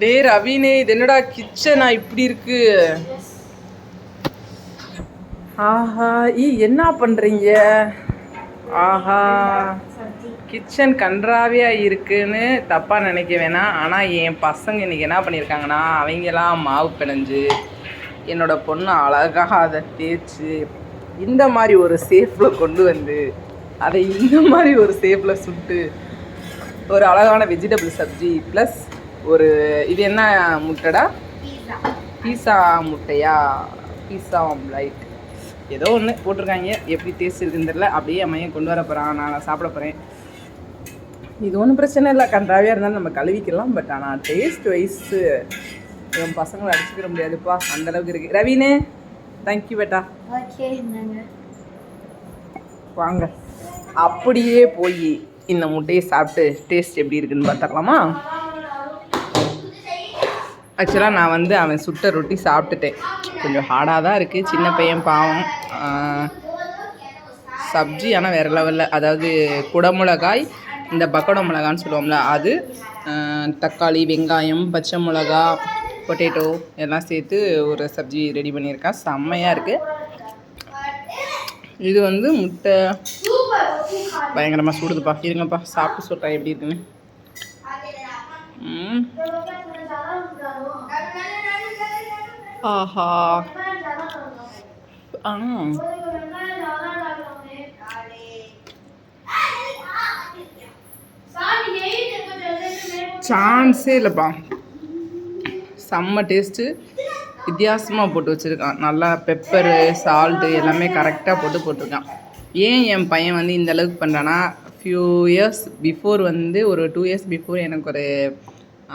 டே ரவினே இது என்னடா கிச்சனா இப்படி இருக்கு? ஆஹா ஈ என்ன பண்றீங்க? ஆஹா கிச்சன் கன்றாவியா இருக்குன்னு தப்பா நினைக்க வேணாம். ஆனா என் பசங்க இன்னைக்கு என்ன பண்ணியிருக்காங்கன்னா அவங்கெல்லாம் மாவு பிணைஞ்சு என்னோட பொண்ணு அழகாக அதை தேய்ச்சி இந்த மாதிரி ஒரு சேஃபில் கொண்டு வந்து அதை இந்த மாதிரி ஒரு சேஃபில் சுட்டு ஒரு அழகான வெஜிடபிள் சப்ஜி ப்ளஸ் ஒரு இது என்ன முட்டைடா? பீஸா. முட்டையா? Pizza omelette. ஏதோ ஒன்று போட்டிருக்காங்க. எப்படி டேஸ்ட் இருக்குன்னு தெரியல. அப்படியே மையன் கொண்டு வர போகிறான் நான் சாப்பிட போகிறேன் இது ஒன்றும் பிரச்சனை இல்லை. கன்றாவியாக இருந்தாலும் நம்ம கழுவிக்கலாம். பட் ஆனால் டேஸ்ட் வைஸு என் பசங்களை அடிச்சுக்கிற முடியாதுப்பா. அந்த அளவுக்கு இருக்குது ரவீனு தேங்க்யூ பேட்டா வாங்க. அப்படியே போய் இந்த முட்டையை சாப்பிட்டு டேஸ்ட் எப்படி இருக்குன்னு பார்த்துடலாமா ஆக்சுவலாக நான் வந்து அவன் சுட்ட ரொட்டி சாப்பிட்டுட்டேன். கொஞ்சம் ஹார்டாக தான் இருக்குது சின்ன பையன் பாவம். சப்ஜி ஆனால் வேறு லெவலில் அதாவது குடமிளகாய் இந்த பக்கோட மிளகான்னு சொல்லுவோம்ல அது தக்காளி வெங்காயம் பச்சை மிளகா பொட்டேட்டோ எல்லாம் சேர்த்து ஒரு சப்ஜி ரெடி பண்ணியிருக்கேன் செம்மையாக இருக்குது இது வந்து முட்டை. பயங்கரமாக சூடுதுப்பா. இருங்கப்பா சாப்பிட்டு சொல்கிறேன் எப்படி இருக்குன்னு. ஆஹா. ஆ. சான்ஸே இல்லைப்பா. செம்ம டேஸ்ட்டு. வித்தியாசமாக போட்டு வச்சுருக்கான். நல்லா பெப்பரு சால்ட்டு எல்லாமே கரெக்டாக போட்டு போட்டிருக்கான். ஏன் என் பையன் வந்து இந்த அளவுக்கு பண்ணுறான்னா ஃபியூ இயர்ஸ் பிஃபோர் வந்து ஒரு டூ இயர்ஸ் பிஃபோர் எனக்கு ஒரு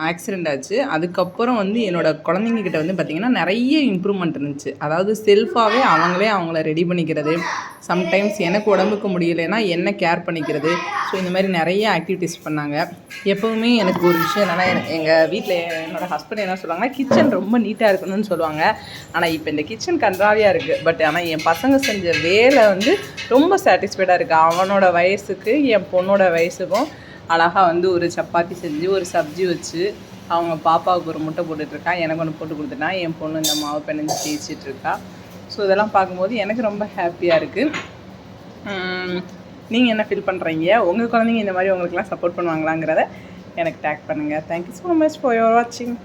ஆக்சிடெண்ட் ஆச்சு. அதுக்கப்புறம் வந்து என்னோடய குழந்தைங்கக்கிட்ட வந்து பார்த்திங்கன்னா நிறைய இம்ப்ரூவ்மெண்ட் இருந்துச்சு. அதாவது செல்ஃபாகவே அவங்களே அவங்கள ரெடி பண்ணிக்கிறது. சம்டைம்ஸ் எனக்கு உடம்புக்கு முடியலைன்னா என்ன கேர் பண்ணிக்கிறது. ஸோ இந்த மாதிரி நிறைய ஆக்டிவிட்டீஸ் பண்ணாங்க. எப்போவுமே எனக்கு ஒரு விஷயம் என்னென்னா எங்கள் வீட்டில் என்னோட ஹஸ்பண்ட் என்ன சொல்லுவாங்கன்னா கிச்சன் ரொம்ப நீட்டாக இருக்கணும்னு சொல்லுவாங்க. ஆனால் இப்போ இந்த கிச்சன் கன்றாவியாக இருக்குது பட் ஆனால் என் பசங்க செஞ்ச வேலை வந்து ரொம்ப சாட்டிஸ்ஃபைடாக இருக்குது அவனோட வயசுக்கு என் பொண்ணோட வயசுக்கும் அழகாக வந்து ஒரு சப்பாத்தி செஞ்சு ஒரு சப்ஜி வச்சு அவங்க பாப்பாவுக்கு ஒரு முட்டை போட்டுட்ருக்கா எனக்கு ஒன்று போட்டு கொடுத்துட்டான் என் பொண்ணு இந்த மாவு பிணைஞ்சு தேய்ச்சிட்டு இருக்கா. ஸோ இதெல்லாம் பார்க்கும்போது எனக்கு ரொம்ப ஹாப்பியாக இருக்குது நீங்கள் என்ன ஃபீல் பண்ணுறீங்க உங்கள் குழந்தைங்க இந்த மாதிரி உங்களுக்குலாம் சப்போர்ட் பண்ணுவாங்களாங்கிறத எனக்கு டேக் பண்ணுங்கள் thank you so much for your வாட்சிங்